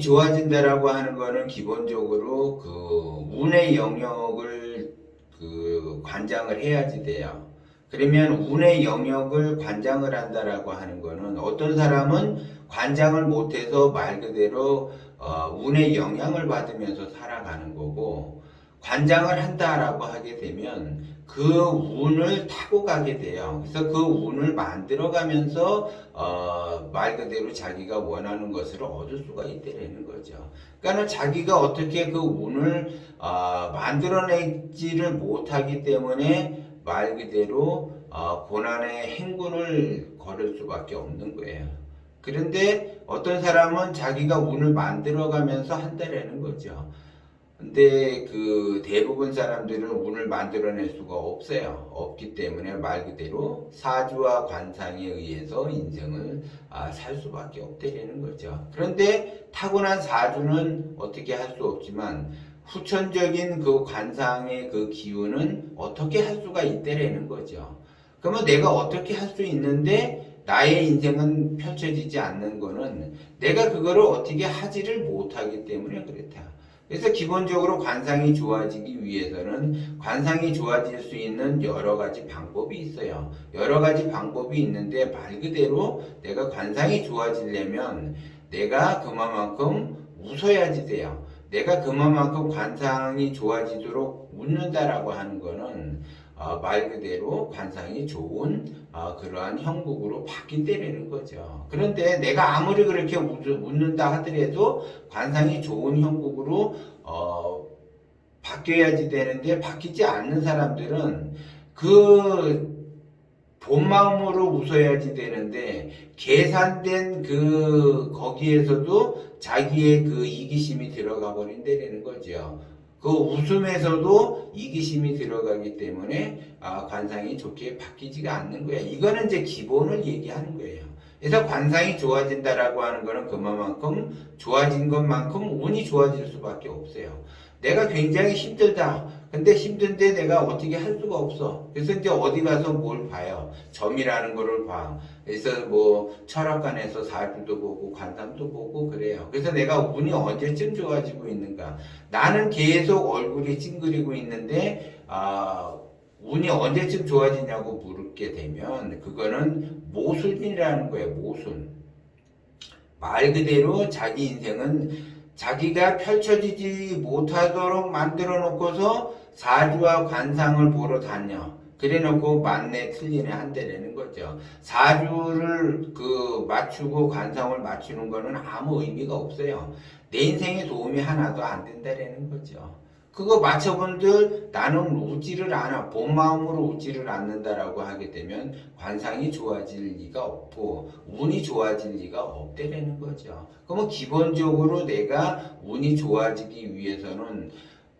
좋아진다라고 하는 거는 기본적으로 그 운의 영역을 그 관장을 해야지 돼요. 그러면 운의 영역을 관장을 한다라고 하는 거는 어떤 사람은 관장을 못해서 말 그대로 어, 운의 영향을 받으면서 살아가는 거고 관장을 한다라고 하게 되면 그 운을 타고 가게 돼요. 그래서 그 운을 만들어가면서 어, 말 그대로 자기가 원하는 것을 얻을 수가 있다는 거죠. 그러니까 자기가 어떻게 그 운을 어, 만들어내지를 못하기 때문에 말 그대로 어, 고난의 행군을 걸을 수밖에 없는 거예요. 그런데 어떤 사람은 자기가 운을 만들어가면서 한다라는 거죠. 근데 그 대부분 사람들은 운을 만들어낼 수가 없어요. 없기 때문에 말 그대로 사주와 관상에 의해서 인생을 아, 살 수밖에 없다라는 거죠. 그런데 타고난 사주는 어떻게 할 수 없지만 후천적인 그 관상의 그 기운은 어떻게 할 수가 있다라는 거죠. 그러면 내가 어떻게 할 수 있는데 나의 인생은 펼쳐지지 않는 거는 내가 그거를 어떻게 하지를 못하기 때문에 그렇다. 그래서 기본적으로 관상이 좋아지기 위해서는 관상이 좋아질 수 있는 여러 가지 방법이 있어요. 여러 가지 방법이 있는데 말 그대로 내가 관상이 좋아지려면 내가 그만큼 웃어야지 돼요. 내가 그만큼 관상이 좋아지도록 웃는다라고 하는 거는 어, 말 그대로 관상이 좋은 어, 그러한 형국으로 바뀐다는 거죠. 그런데 내가 아무리 그렇게 웃, 웃는다 하더라도 관상이 좋은 형국으로 어, 바뀌어야지 되는데 바뀌지 않는 사람들은 그 본마음으로 웃어야지 되는데 계산된 그 거기에서도 자기의 그 이기심이 들어가 버린다는 거죠. 그 웃음에서도 이기심이 들어가기 때문에 아, 관상이 좋게 바뀌지가 않는 거야. 이거는 이제 기본을 얘기하는 거예요. 그래서 관상이 좋아진다라고 하는 거는 그만큼 좋아진 것만큼 운이 좋아질 수밖에 없어요. 내가 굉장히 힘들다. 근데 힘든데 내가 어떻게 할 수가 없어. 그래서 이제 어디 가서 뭘 봐요. 점이라는 거를 봐. 그래서 뭐 철학관에서 사주도 보고 관상도 보고 그래요. 그래서 내가 운이 언제쯤 좋아지고 있는가. 나는 계속 얼굴이 찡그리고 있는데 아 운이 언제쯤 좋아지냐고 물게 되면 그거는 모순이라는 거예요. 모순. 말 그대로 자기 인생은 자기가 펼쳐지지 못하도록 만들어 놓고서 사주와 관상을 보러 다녀. 그래 놓고 맞네 틀리네 한다라는 거죠. 사주를 그 맞추고 관상을 맞추는 거는 아무 의미가 없어요. 내 인생에 도움이 하나도 안 된다라는 거죠. 그거 맞춰본들 나는 웃지를 않아 본 마음으로 웃지를 않는다라고 하게 되면 관상이 좋아질 리가 없고 운이 좋아질 리가 없다라는 거죠. 그러면 기본적으로 내가 운이 좋아지기 위해서는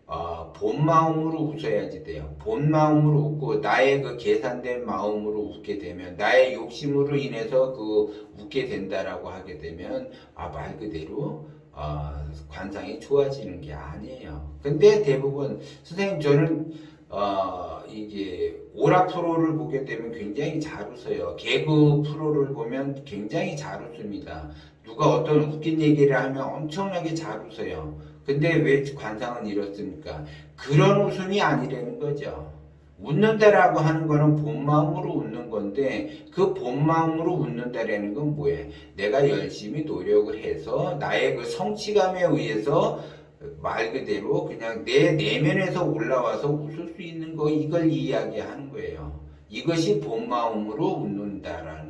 어, 본 마음으로 웃어야지 돼요. 본 마음으로 웃고 나의 그 계산된 마음으로 웃게 되면 나의 욕심으로 인해서 그 웃게 된다라고 하게 되면 아 말 그대로 어, 관상이 좋아지는 게 아니에요. 근데 대부분 선생님 저는 어, 이게 오락 프로를 보게 되면 굉장히 잘 웃어요. 개그 프로를 보면 굉장히 잘 웃습니다. 누가 어떤 웃긴 얘기를 하면 엄청나게 잘 웃어요. 근데 왜 관상은 이렇습니까? 그런 웃음이 아니라는 거죠. 웃는다라고 하는 거는 본 마음으로 웃는 건데 그 본 마음으로 웃는다라는 건 뭐예요? 내가 열심히 노력을 해서 나의 그 성취감에 의해서 말 그대로 그냥 내 내면에서 올라와서 웃을 수 있는 거 이걸 이야기하는 거예요. 이것이 본 마음으로 웃는다라는.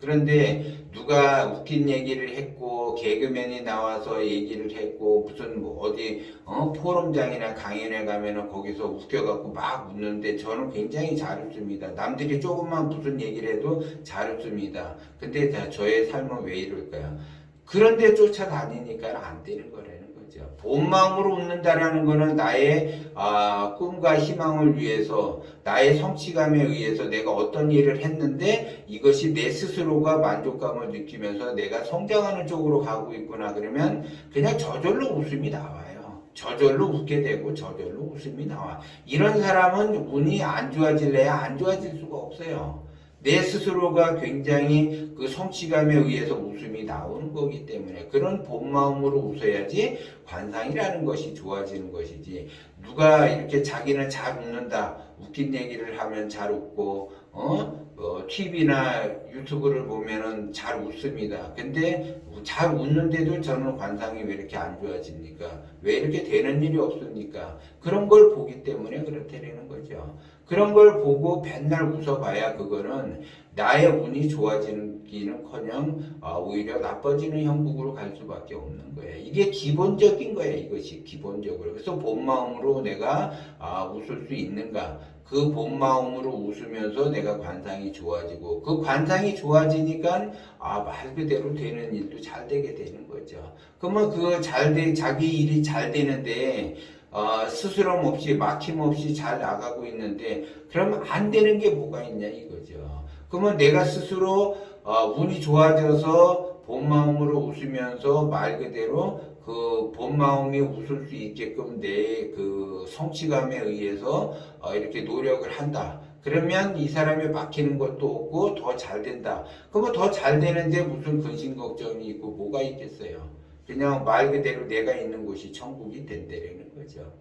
그런데 누가 웃긴 얘기를 했고 개그맨이 나와서 얘기를 했고 무슨 뭐 어디 어 포럼장이나 강연에 가면은 거기서 웃겨갖고 막 웃는데 저는 굉장히 잘 웃습니다. 남들이 조금만 무슨 얘기를 해도 잘 웃습니다. 근데 다 저의 삶은 왜 이럴까요? 그런데 쫓아다니니까 안 되는 거라 는 거죠. 본 마음으로 웃는다라는 거는 나의 아, 꿈과 희망을 위해서 나의 성취감에 의해서 내가 어떤 일을 했는데 이것이 내 스스로가 만족감을 느끼면서 내가 성장하는 쪽으로 가고 있구나 그러면 그냥 저절로 웃음이 나와요. 저절로 웃게 되고 저절로 웃음이 나와. 이런 사람은 운이 안 좋아질래야 안 좋아질 수가 없어요. 내 스스로가 굉장히 그 성취감에 의해서 웃음이 나오는 거기 때문에 그런 본 마음으로 웃어야지 관상이라는 것이 좋아지는 것이지 누가 이렇게 자기는 잘 웃는다 웃긴 얘기를 하면 잘 웃고 어, 어 TV나 유튜브를 보면은 잘 웃습니다. 근데 잘 웃는데도 저는 관상이 왜 이렇게 안 좋아집니까? 왜 이렇게 되는 일이 없습니까? 그런 걸 보기 때문에 그렇다는 거죠. 그런 걸 보고 맨날 웃어봐야 그거는 나의 운이 좋아지기는커녕 아, 오히려 나빠지는 형국으로 갈 수밖에 없는 거예요. 이게 기본적인 거예요. 이것이 기본적으로. 그래서 본 마음으로 내가 아, 웃을 수 있는가? 그 본 마음으로 웃으면서 내가 관상이 좋아지고 그 관상이 좋아지니까 아 말 그대로 되는 일도 잘 되게 되는 거죠. 그러면 그 잘 돼 자기 일이 잘 되는데 어, 스스럼 없이 막힘 없이 잘 나가고 있는데 그러면 안 되는 게 뭐가 있냐 이거죠. 그러면 내가 스스로 어, 운이 좋아져서 본 마음으로 웃으면서 말 그대로 그 본 마음이 웃을 수 있게끔 내 그 성취감에 의해서 어, 이렇게 노력을 한다. 그러면 이 사람이 막히는 것도 없고 더 잘 된다. 그러면 더 잘 되는데 무슨 근심 걱정이 있고 뭐가 있겠어요? 그냥 말 그대로 내가 있는 곳이 천국이 된다는 거죠.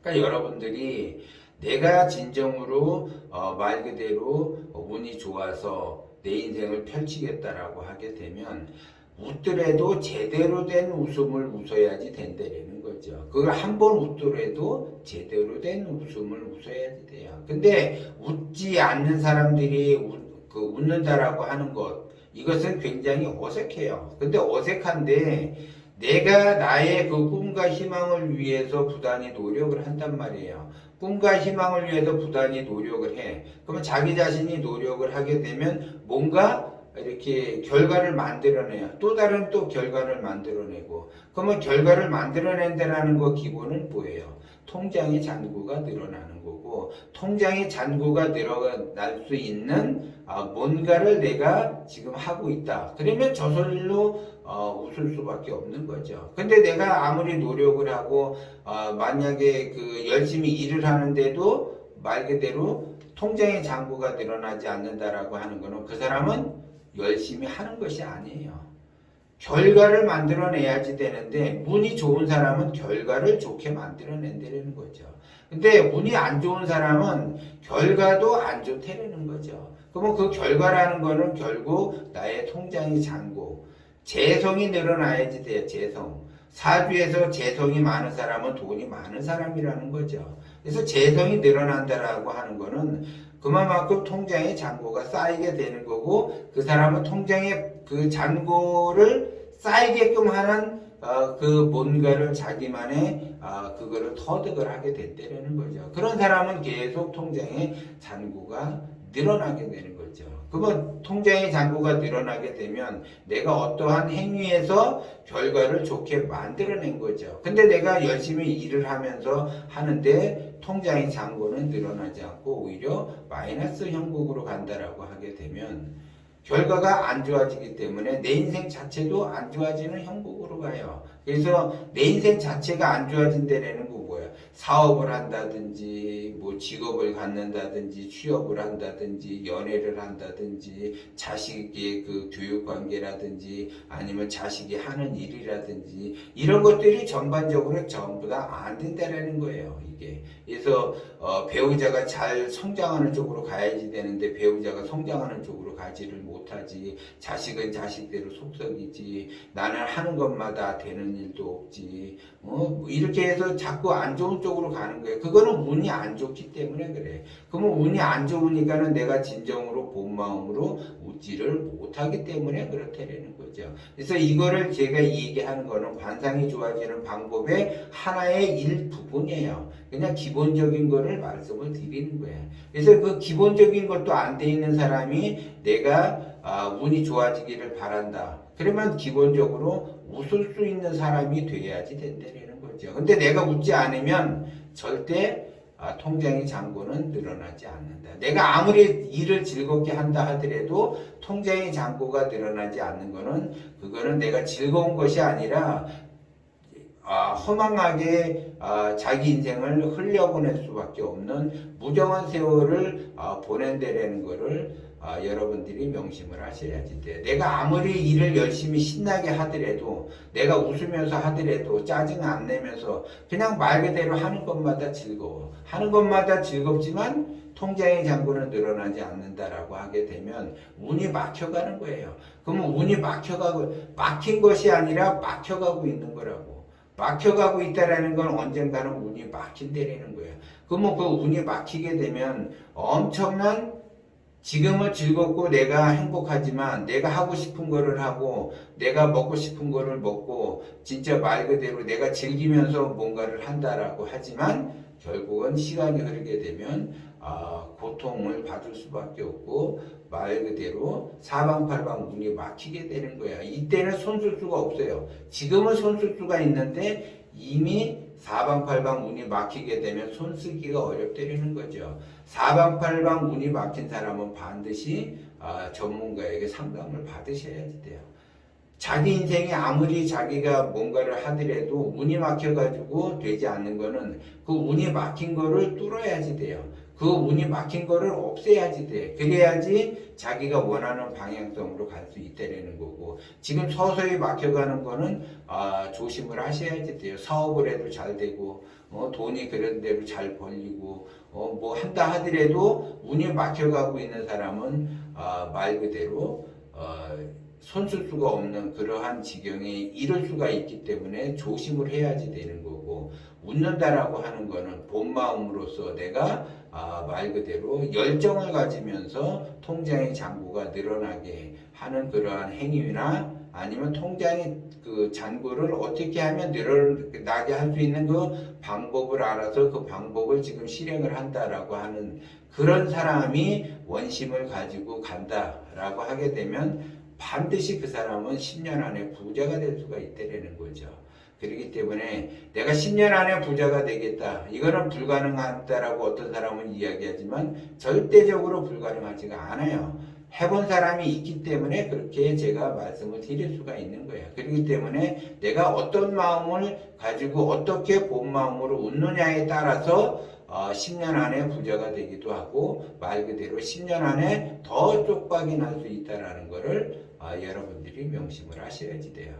그러니까 여러분들이 내가 진정으로 어, 말 그대로 운이 좋아서 내 인생을 펼치겠다라고 하게 되면 웃더라도 제대로 된 웃음을 웃어야지 된다는 거죠. 그걸 한 번 웃더라도 제대로 된 웃음을 웃어야지 돼요. 근데 웃지 않는 사람들이 웃, 그 웃는다라고 하는 것 이것은 굉장히 어색해요. 근데 어색한데 내가 나의 그 꿈과 희망을 위해서 부단히 노력을 한단 말이에요. 꿈과 희망을 위해서 부단히 노력을 해. 그러면 자기 자신이 노력을 하게 되면 뭔가 이렇게 결과를 만들어내요. 또 다른 또 결과를 만들어내고. 그러면 결과를 만들어낸다라는 거 기본은 뭐예요? 통장의 잔고가 늘어나는 거고, 통장의 잔고가 늘어날 수 있는 아, 뭔가를 내가 지금 하고 있다. 그러면 저절로 어, 웃을 수밖에 없는 거죠. 근데 내가 아무리 노력을 하고 어, 만약에 그 열심히 일을 하는데도 말 그대로 통장의 잔고가 늘어나지 않는다라고 하는 거는 그 사람은 열심히 하는 것이 아니에요. 결과를 만들어내야지 되는데 운이 좋은 사람은 결과를 좋게 만들어낸다는 거죠. 근데 운이 안 좋은 사람은 결과도 안 좋다는 거죠. 그러면 그 결과라는 거는 결국 나의 통장이 잔고 재성이 늘어나야지 돼요. 재성. 사주에서 재성이 많은 사람은 돈이 많은 사람이라는 거죠. 그래서 재성이 늘어난다라고 하는 거는 그만큼 통장에 잔고가 쌓이게 되는 거고 그 사람은 통장에 그 잔고를 쌓이게끔 하는 어, 그 뭔가를 자기만의 어, 그거를 터득을 하게 됐다는 거죠. 그런 사람은 계속 통장에 잔고가 늘어나게 되는 거죠. 그러면 통장의 잔고가 늘어나게 되면 내가 어떠한 행위에서 결과를 좋게 만들어낸 거죠. 근데 내가 열심히 일을 하면서 하는데 통장의 잔고는 늘어나지 않고 오히려 마이너스 형국으로 간다라고 하게 되면 결과가 안 좋아지기 때문에 내 인생 자체도 안 좋아지는 형국으로 가요. 그래서 내 인생 자체가 안 뭐야? 사업을 한다든지, 뭐 직업을 갖는다든지, 취업을 한다든지, 연애를 한다든지, 자식의 그 교육 관계라든지, 아니면 자식이 하는 일이라든지, 이런 것들이 전반적으로 전부 다 안 된다라는 거예요, 이게. 그래서, 어, 배우자가 잘 성장하는 쪽으로 가야지 되는데, 배우자가 성장하는 쪽으로 가지를 못하지, 자식은 자식대로 속썩이지, 나는 하는 것마다 되는 일도 없지, 어, 뭐 이렇게 해서 자꾸 안 좋은 쪽으로 가는 거예요. 그거는 운이 안 좋기 때문에 그래. 그러면 운이 안 좋으니까는 내가 진정으로 본 마음으로 웃지를 못하기 때문에 그렇다는 거죠. 그래서 이거를 제가 얘기하는 거는 관상이 좋아지는 방법의 하나의 일부분이에요. 그냥 기본적인 거를 말씀을 드리는 거예요. 그래서 그 기본적인 것도 안 돼 있는 사람이 내가 아, 운이 좋아지기를 바란다. 그러면 기본적으로 웃을 수 있는 사람이 돼야지 된다는 거죠. 근데 내가 웃지 않으면 절대 아, 통장의 잔고는 늘어나지 않는다. 내가 아무리 일을 즐겁게 한다 하더라도 통장의 잔고가 늘어나지 않는 거는 그거는 내가 즐거운 것이 아니라 아, 허망하게 아, 자기 인생을 흘려보낼 수밖에 없는 무정한 세월을 아, 보낸다라는 거를 아, 여러분들이 명심을 하셔야지 돼요. 내가 아무리 일을 열심히 신나게 하더라도 내가 웃으면서 하더라도 짜증 안 내면서 그냥 말 그대로 하는 것마다 즐거워. 하는 것마다 즐겁지만 통장의 잔고는 늘어나지 않는다라고 하게 되면 운이 막혀가는 거예요. 그러면 운이 막혀가고 막힌 것이 아니라 막혀가고 있는 거라고. 막혀가고 있다라는 건 언젠가는 운이 막힌다라는 거예요. 그러면 그 운이 막히게 되면 엄청난 지금은 즐겁고 내가 행복하지만 내가 하고 싶은 거를 하고 내가 먹고 싶은 거를 먹고 진짜 말 그대로 내가 즐기면서 뭔가를 한다라고 하지만 결국은 시간이 흐르게 되면 아, 고통을 받을 수밖에 없고 말 그대로 사방팔방 문이 막히게 되는 거야. 이때는 손쓸 수가 없어요. 지금은 손쓸 수가 있는데 이미 사방팔방 문이 막히게 되면 손 쓰기가 어렵다는 거죠. 사방팔방 문이 막힌 사람은 반드시 아, 전문가에게 상담을 받으셔야지 돼요. 자기 인생에 아무리 자기가 뭔가를 하더라도 운이 막혀가지고 되지 않는 거는 그 운이 막힌 거를 뚫어야지 돼요. 그 운이 막힌 거를 없애야지 돼. 그래야지 자기가 원하는 방향성으로 갈 수 있다라는 거고 지금 서서히 막혀가는 거는 아, 조심을 하셔야지 돼요. 사업을 해도 잘 되고 어, 돈이 그런 대로 잘 벌리고 어, 뭐 한다 하더라도 운이 막혀가고 있는 사람은 아, 말 그대로 어, 손쓸 수가 없는 그러한 지경에 이를 수가 있기 때문에 조심을 해야지 되는 거고 웃는다라고 하는 거는 본 마음으로서 내가 아, 말 그대로 열정을 가지면서 통장의 잔고가 늘어나게 하는 그러한 행위나 아니면 통장의 그 잔고를 어떻게 하면 늘어나게 할 수 있는 그 방법을 알아서 그 방법을 지금 실행을 한다라고 하는 그런 사람이 원심을 가지고 간다라고 하게 되면 반드시 그 사람은 10년 안에 부자가 될 수가 있다라는 거죠. 그렇기 때문에 내가 10년 안에 부자가 되겠다. 이거는 불가능하다라고 어떤 사람은 이야기하지만 절대적으로 불가능하지가 않아요. 해본 사람이 있기 때문에 그렇게 제가 말씀을 드릴 수가 있는 거예요. 그렇기 때문에 내가 어떤 마음을 가지고 어떻게 본 마음으로 웃느냐에 따라서 어, 10년 안에 부자가 되기도 하고 말 그대로 10년 안에 더 쪽박이 날 수 있다라는 것을 아, 여러분들이 명심을 하셔야지 돼요.